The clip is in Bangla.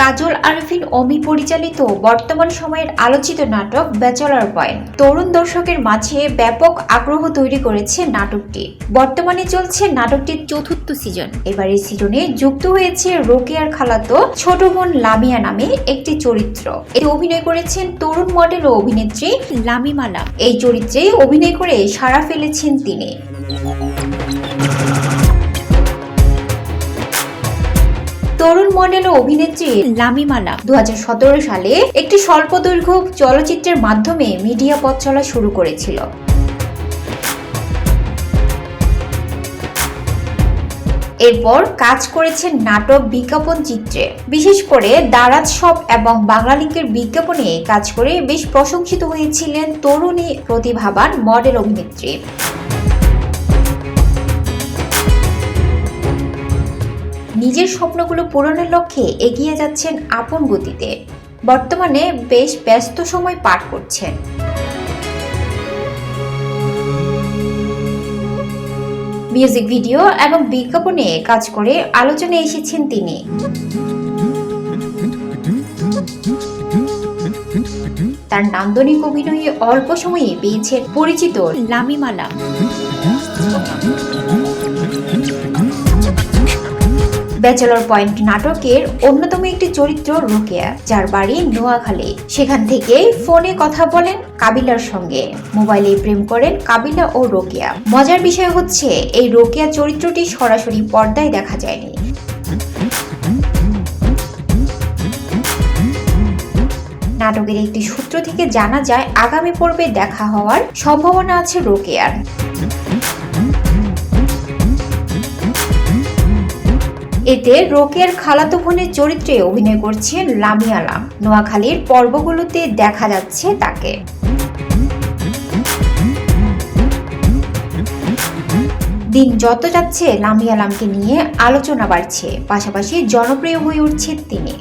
কাজল আরফিন অমি পরিচালিত বর্তমান সময়ের আলোচিত নাটক ব্যাচেলার পয়েন্ট তরুণ দর্শকের মাঝে ব্যাপক আগ্রহ তৈরি করেছে নাটকটি। বর্তমানে চলছে নাটকটির চতুর্থ সিজন। এবারের সিজনে যুক্ত হয়েছে রোকেয়ার খালাতো ছোট বোন লামিয়া নামে একটি চরিত্র। এতে অভিনয় করেছেন তরুণ মডেল ও অভিনেত্রী লামিমালা এই চরিত্রে অভিনয় করে সাড়া ফেলেছেন তিনি। তরুণ মডেল ও অভিনেত্রী লামিমালা দু সালে একটি স্বল্প দৈর্ঘ্য চলচ্চিত্রের মাধ্যমে মিডিয়া পথ চলা শুরু করেছিল। এরপর কাজ করেছেন নাটক বিজ্ঞাপন চিত্রে। বিশেষ করে দারাজ শপ এবং বাংলা লিঙ্কের বিজ্ঞাপনে কাজ করে বেশ প্রশংসিত হয়েছিলেন তরুণী প্রতিভাবান মডেল অভিনেত্রী। নিজের স্বপ্নগুলো পূরণের লক্ষ্যে এগিয়ে যাচ্ছেন আপন গতিতে। বর্তমানে বেশ ব্যস্ত সময় পার করছেন। মিউজিক ভিডিও এবং বিজ্ঞাপনে কাজ করে আলোচনায় এসেছেন তিনি। তার নান্দনিক অভিনয়ে অল্প সময়ে পেয়েছেন পরিচিত লামিমালা। ব্যাচেলর পয়েন্ট নাটকের অন্যতম একটি চরিত্র রোকেয়া, যার বাড়ি নোয়াখালী। সেখান থেকে ফোনে কথা বলেন কাবিলার সঙ্গে। মোবাইলে প্রেম করেন কাবিলা ও রোকেয়া। মজার বিষয় হচ্ছে, এই রোকেয়া চরিত্রটি সরাসরি পর্দায় দেখা যায়নি। নাটকের একটি সূত্র থেকে জানা যায়, আগামী পর্বে দেখা হওয়ার সম্ভাবনা আছে রোকেয়ার। এতে রোকের খালাতো বোনের চরিত্রে অভিনয় করছেন লামি আলাম। নোয়াখালীর পর্বগুলোতে দেখা যাচ্ছে তাকে। দিন যত যাচ্ছে লামি আলামকে নিয়ে আলোচনা বাড়ছে। পাশাপাশি জনপ্রিয় হয়ে উঠছে তিনি।